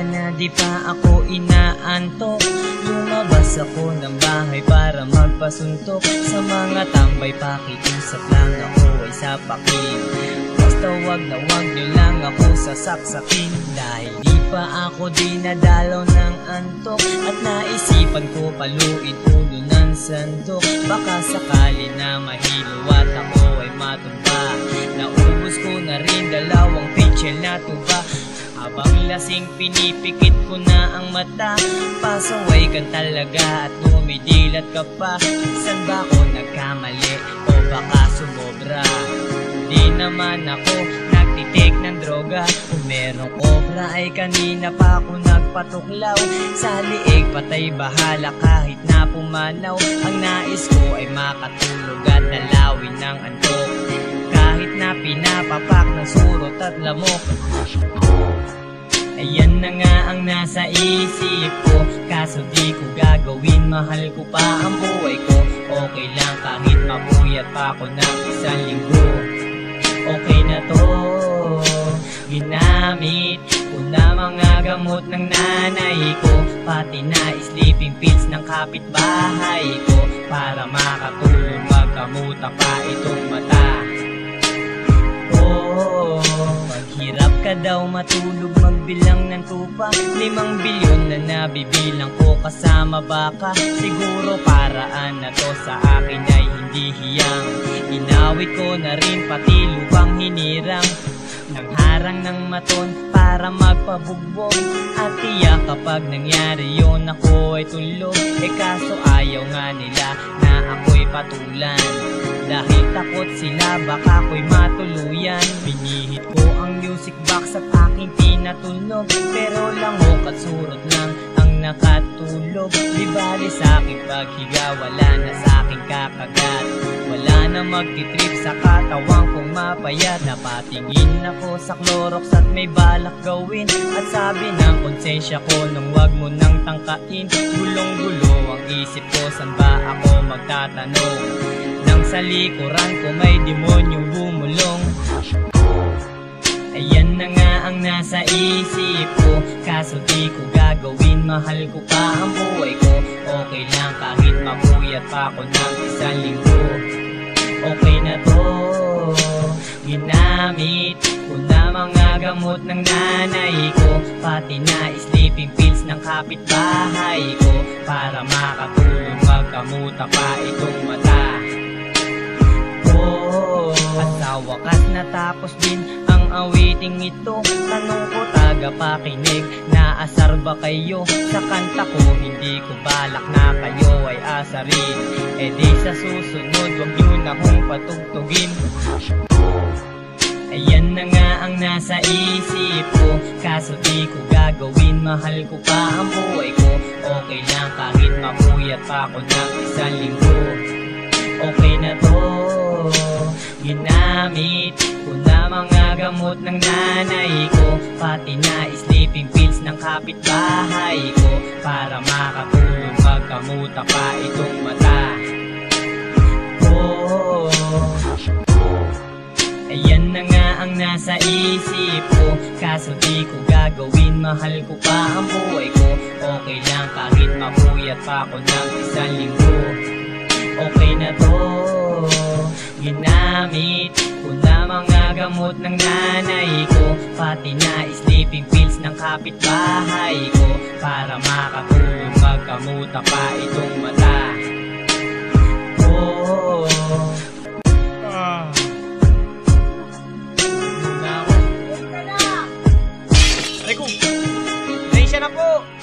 umaga na di pa ako inaantok. Lumabas ako ng bahay para magpasuntok. Sa mga tambay pakiusap lang ako ay sapakin. Basta wag na wag nyo lang ako sasaksakin. Dahil di pa ako dinadalaw ng antok. At naisipan ko paluin ulo ng sandok. Baka sakali na mahilo at ako ay matumba Naubos ko na rin dalawang pitchel na tuba habang lasing pinipikit ko na ang mata. Pasaway ka talaga at dumidilat ka pa. Saan ba ako nagkamali? O baka sumobra? Di naman ako nagtitik ng droga. Kung merong obra ay kanina pa ako nagpatuklaw. Sa liig patay bahala kahit na pumanaw. Ang nais ko ay makatulog at dalawin ng antok. Kahit na pinapapak ng surot at lamok Ayan na nga ang nasa isip ko. Kaso di ko gagawin Mahal ko pa ang buhay ko. Okay lang kahit mabuyat pa ako ng isang linggo. Okay na to. Ginamit ko na mga gamot ng nanay ko. Pati na sleeping pills ng kapitbahay ko. Para makatulong magkamuta pa itong mata ka daw matulog magbilang ng tupa. Limang bilyon na nabibilang ko kasama baka Siguro paraan na to sa akin ay hindi hiyang. Inawit ko na rin pati lupang hinirang Nang harang ng maton para magpabugbog At tiyak kapag nangyari yon ako ay tulog. Eh kaso ayaw nga nila na ako'y patulan. Dahil takot sila baka ako'y matuluyan pinatulog Pero lamok at surot lang ang nakatulog. Di bali sa aking paghiga wala na sa aking kakagat. Wala na magtitrip sa katawan kong mapayat. Napatingin ako sa Clorox at may balak gawin. At sabi ng konsensya ko nung wag mo nang tangkain Gulong-gulo ang isip ko saan ba ako magtatanong? Nang sa likuran ko may demonyong bumulong Ayan na nga ang nasa isip ko. Kaso di ko gagawin Mahal ko pa ang buhay ko. Okay lang kahit mapuyat pa ako ng isang linggo. Okay na to. Ginamit ko na mga gamot ng nanay ko. Pati na sleeping pills ng kapitbahay ko. Para makatulong magkamuta pa itong mata Oh, at sa wakas natapos din awiting ito Tanong ko taga pakinig, naasar ba kayo? Sa kanta ko, hindi ko balak na kayo ay asarin. E di sa susunod, wag nyo na kong patugtugin. Ayan na nga ang nasa isip ko. Kaso di ko gagawin Mahal ko pa ang buhay ko. Okay lang kahit mapuyat pa ako ng isang linggo. Okay na to Ginamit gamot ng nanay ko. Pati na sleeping pills ng kapitbahay ko. Para makatulong magkamuta pa itong mata. Oh, Ayan na nga ang nasa isip ko. Kaso di ko gagawin Mahal ko pa ang buhay ko. Okay lang kahit mapuyat pa ako ng isang linggo. Okay na to. Ginamit Una mga gamot ng nanay ko Pati na sleeping pills ng kapitbahay ko Para makakurve Magkamuta pa itong mata Oh, ah. Aray ko! Naisya na po!